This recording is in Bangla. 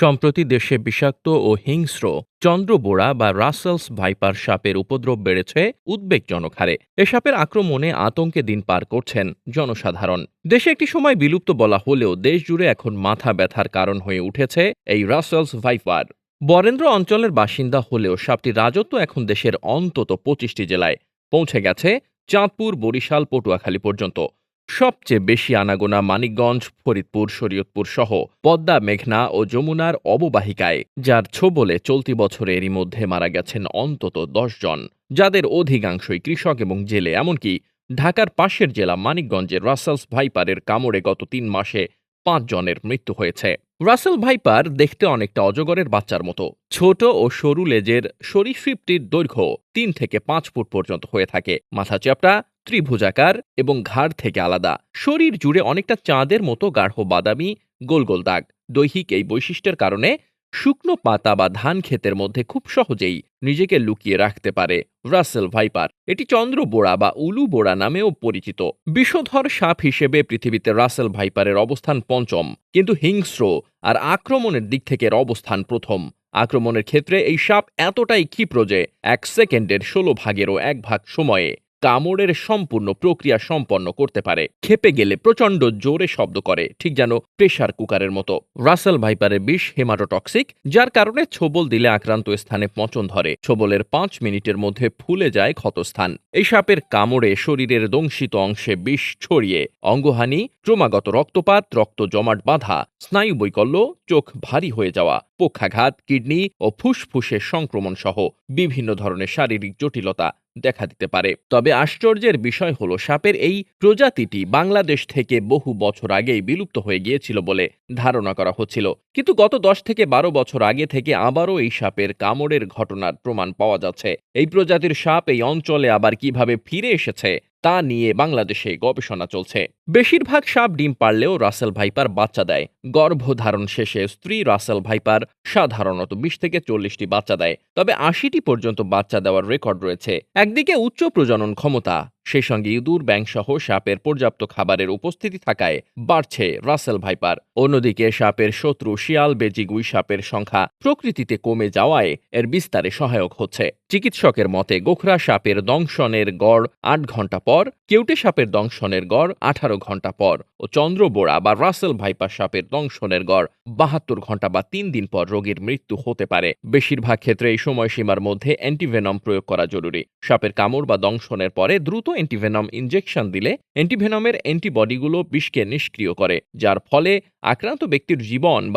সম্প্রতি দেশে বিষাক্ত ও হিংস্র চন্দ্রবোড়া বা রাসেলস ভাইপার সাপের উপদ্রব বেড়েছে উদ্বেগজনক হারে। এ সাপের আক্রমণে আতঙ্কে দিন পার করছেন জনসাধারণ। দেশে একটি সময় বিলুপ্ত বলা হলেও দেশ জুড়ে এখন মাথা ব্যথার কারণ হয়ে উঠেছে এই রাসেলস ভাইপার। বরেন্দ্র অঞ্চলের বাসিন্দা হলেও সাপটির রাজত্ব এখন দেশের অন্তত পঁচিশটি জেলায়। পৌঁছে গেছে চাঁদপুর, বরিশাল, পটুয়াখালী পর্যন্ত। সবচেয়ে বেশি আনাগোনা মানিকগঞ্জ, ফরিদপুর, শরীয়তপুর সহ পদ্মা, মেঘনা ও যমুনার অববাহিকায়, যার ছোবলে চলতি বছরে এরই মধ্যে মারা গেছেন অন্তত জন। যাদের অধিকাংশই কৃষক এবং জেলে, এমনকি ঢাকার পাশের জেলা মানিকগঞ্জের রাসেলস ভাইপারের কামড়ে গত তিন মাসে পাঁচ জনের মৃত্যু হয়েছে। রাসেল ভাইপার দেখতে অনেকটা অজগরের বাচ্চার মতো। ছোট ও সরু লেজের সরীসৃপটির দৈর্ঘ্য তিন থেকে পাঁচ ফুট পর্যন্ত হয়ে থাকে। মাথা চ্যাপটা ত্রিভুজাকার এবং ঘাড় থেকে আলাদা। শরীর জুড়ে অনেকটা চাঁদের মতো গাঢ় বাদামি গোল গোল দাগ। দৈহিক এই বৈশিষ্ট্যের কারণে শুকনো পাতা বা ধান ক্ষেতের মধ্যে খুব সহজেই নিজেকে লুকিয়ে রাখতে পারে রাসেল ভাইপার। এটি চন্দ্র বোড়া বা উলু বোড়া নামেও পরিচিত। বিষধর সাপ হিসেবে পৃথিবীতে রাসেল ভাইপারের অবস্থান পঞ্চম, কিন্তু হিংস্র আর আক্রমণের দিক থেকে এর অবস্থান প্রথম। আক্রমণের ক্ষেত্রে এই সাপ এতটাই ক্ষিপ্র যে এক সেকেন্ডের ষোলো ভাগেরও এক ভাগ সময়ে কামড়ের সম্পূর্ণ প্রক্রিয়া সম্পন্ন করতে পারে। খেপে গেলে প্রচণ্ড জোরে শব্দ করে, ঠিক যেন প্রেশার কুকারের মতো। রাসেল ভাইপারের বিষ হেমাটোটক্সিক, যার কারণে ছোবল দিলে আক্রান্ত স্থানে পচন ধরে। ছোবলের পাঁচ মিনিটের মধ্যে ফুলে যায় ক্ষতস্থান। এই সাপের কামড়ে শরীরের দংশিত অংশে বিষ ছড়িয়ে। অঙ্গহানি, ক্রমাগত রক্তপাত, রক্ত জমাট বাঁধা স্নায়ু বৈকল্য চোখ ভারী হয়ে যাওয়া। পক্ষাঘাত কিডনি ও ফুসফুসের সংক্রমণ সহ বিভিন্ন ধরনের শারীরিক জটিলতা দেখা দিতে পারে। তবে আশ্চর্যের বিষয় হলো, সাপের এই প্রজাতিটি বাংলাদেশ থেকে বহু বছর আগেই বিলুপ্ত হয়ে গিয়েছিল বলে ধারণা করা হচ্ছিল। কিন্তু গত দশ থেকে বারো বছর আগে থেকে আবারও এই সাপের কামড়ের ঘটনার প্রমাণ পাওয়া যাচ্ছে। এই প্রজাতির সাপ এই অঞ্চলে আবার কীভাবে ফিরে এসেছে তা নিয়ে বাংলাদেশে গবেষণা চলছে। বেশিরভাগ সাপ ডিম পারলেও রাসেল ভাইপার বাচ্চা দেয়। গর্ভধারণ শেষে স্ত্রী রাসেল ভাইপার সাধারণত বিশ থেকে চল্লিশটি বাচ্চা দেয়। তবে আশিটি পর্যন্ত বাচ্চা দেওয়ার রেকর্ড রয়েছে। একদিকে উচ্চ প্রজনন ক্ষমতা সেই সঙ্গে ইঁদুর ব্যাংসহ সাপের পর্যাপ্ত খাবারের উপস্থিতি থাকায় বাড়ছে রাসেল ভাইপার। অন্যদিকে সাপের শত্রু শিয়াল বেজিগুই সাপের সংখ্যা প্রকৃতিতে কমে যাওয়ায় এর বিস্তারে সহায়ক হচ্ছে। চিকিৎসকের মতে, গোখরা সাপের দংশনের গড় আট ঘণ্টা পর, কেউটে সাপের দংশনের গড় আঠারো ঘণ্টা পর ও চন্দ্রবোড়া বা রাসেল ভাইপার সাপের দংশনের গড় বাহাত্তর ঘণ্টা বা তিন দিন পর রোগীর মৃত্যু হতে পারে। বেশিরভাগ ক্ষেত্রে এই সময়সীমার মধ্যে অ্যান্টিভেনম প্রয়োগ করা জরুরি। সাপের কামড় বা দংশনের পরে দ্রুত অ্যান্টিভেনম ইনজেকশন দিলে অ্যান্টিভেনমের অ্যান্টিবডিগুলো বিষকে নিষ্ক্রিয় করে যার ফলে আক্রান্ত ব্যক্তির জীবন বা